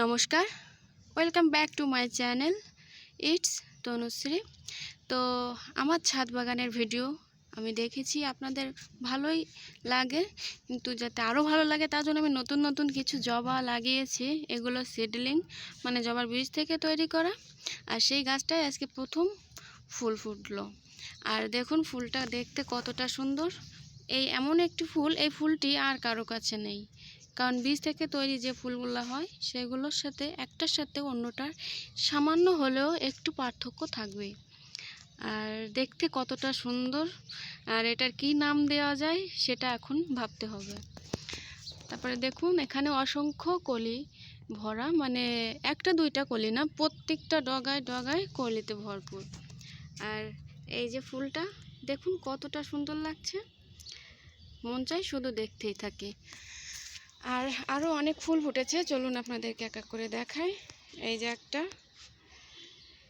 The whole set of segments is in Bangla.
নমস্কার। Welcome back to my channel it's Tanushree তো আমার ছাদ বাগানের ভিডিও আমি দেখেছি, আপনাদের ভালোই লাগে, কিন্তু যাতে আরও ভালো লাগে, তার জন্য আমি নতুন নতুন কিছু জবা লাগিয়েছি, এগুলো সিডলিং মানে জবার বীজ থেকে তৈরি করা। আর সেই গাছটায় আজকে প্রথম ফুল ফুটলো। আর দেখুন ফুলটা দেখতে কতটা সুন্দর। এই এমন একটি ফুল, এই ফুলটি আর কারও কাছে নেই। কারণ বীজ থেকে তৈরি যে ফুলগুলো হয়, সেগুলোর সাথে, একটার সাথে অন্যটার সামান্য হলেও একটু পার্থক্য থাকবে। আর দেখতে কতটা সুন্দর, আর এটার কি নাম দেওয়া যায়, সেটা এখন ভাবতে হবে। তারপরে দেখুন, এখানে অসংখ্য কলি ভরা মানে একটা দুইটা কলি না, প্রত্যেকটা ডগায় ডগায় কলিতে ভরপুর। আর এই যে ফুলটা, দেখুন কতটা সুন্দর লাগছে। মন চাই শুধু দেখতেই থাকি। আর আরও অনেক ফুল ফুটেছে, চলুন আপনাদেরকে এক এক করে দেখাই। এই যে একটা,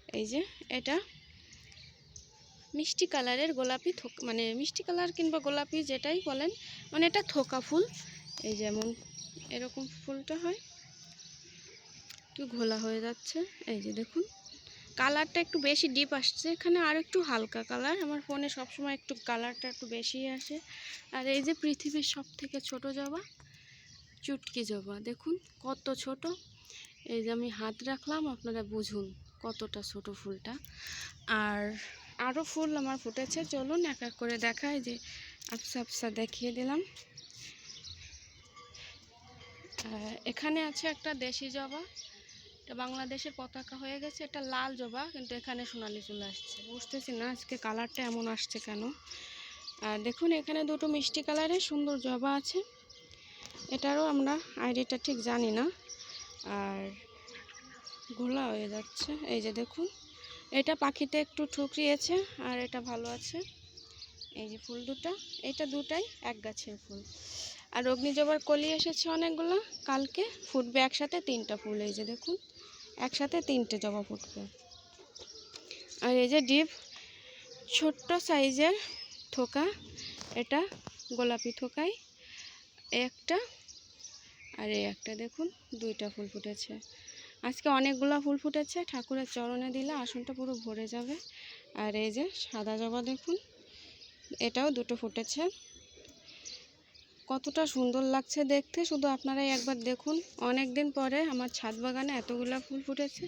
এই যে এটা। মিষ্টি কালারের গোলাপি থোক মানে মিষ্টি কালার কিংবা গোলাপি যেটাই বলেন মানে এটা থোকা ফুল। এই যেমন এরকম ফুলটা হয়। একটু ঘোলা হয়ে যাচ্ছে। এই যে দেখুন, কালারটা একটু বেশি ডিপ আসছে। এখানে আর একটু হালকা কালার। আমার ফোনে সবসময় একটু কালারটা একটু বেশি আসে। আর এই যে পৃথিবীর সব থেকে ছোটো জবা চুটকি জবা। দেখুন কত ছোট। এই যে আমি হাত রাখলাম, আপনারা বুঝুন কতটা ছোট ফুলটা। আর আরও ফুল আমার ফুটেছে। চলুন এক এক করে দেখায় যে আফসা আফসা দেখিয়ে দিলাম। এখানে আছে একটা দেশি জবা। এটা বাংলাদেশের পতাকা হয়ে গেছে। এটা লাল জবা, কিন্তু এখানে সোনালি চলে আসছে। বুঝতেছি না আজকে কালারটা এমন আসছে কেন। আর দেখুন এখানে দুটো মিষ্টি কালারের সুন্দর জবা আছে। এটারও আমরা আইডিটা ঠিক জানি না। আর ঘোলা হয়ে যাচ্ছে। এই যে দেখুন, এটা পাখিতে একটু ঠুকরিয়েছে আর এটা ভালো আছে। এই যে ফুল দুটা, এটা দুটাই এক গাছের ফুল। আর অগ্নিজবার কলি এসেছে অনেকগুলো, কালকে ফুটবে একসাথে তিনটা ফুল। এই যে দেখুন, একসাথে তিনটে জবা ফুটবে। আর এই যে ডিপ, ছোট্ট সাইজের থোকা, এটা গোলাপি থোকাই একটা আর এই একটা দেখুন, দুইটা ফুল ফুটেছে। আজকে অনেকগুলো ফুল ফুটেছে, ঠাকুরের চরণে দিলে আসনটা পুরো ভরে যাবে। আর এই যে সাদা জবা দেখুন, এটাও দুটো ফুটেছে। কতটা সুন্দর লাগছে দেখতে, শুধু আপনারাই একবার দেখুন। অনেক দিন পরে আমার ছাদ বাগানে এতগুলো ফুল ফুটেছে।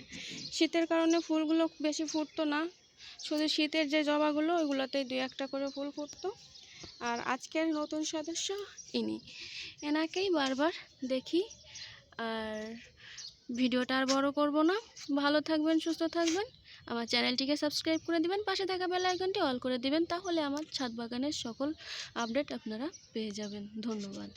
শীতের কারণে ফুলগুলো বেশি ফুটতো না। শুধু শীতের যে জবাগুলো, ওইগুলোতেই দুই একটা করে ফুল ফুটতো। আর আজকের নতুন সদস্য ইনি। এনাকেই বারবার দেখি। আর ভিডিওটা আর বড় করব না। ভালো থাকবেন, সুস্থ থাকবেন। আমার চ্যানেলটিকে সাবস্ক্রাইব করে দিবেন। পাশে থাকা বেল আইকনটি অল করে দিবেন। তাহলে আমার ছাদ বাগানের সকল আপডেট আপনারা পেয়ে যাবেন। ধন্যবাদ।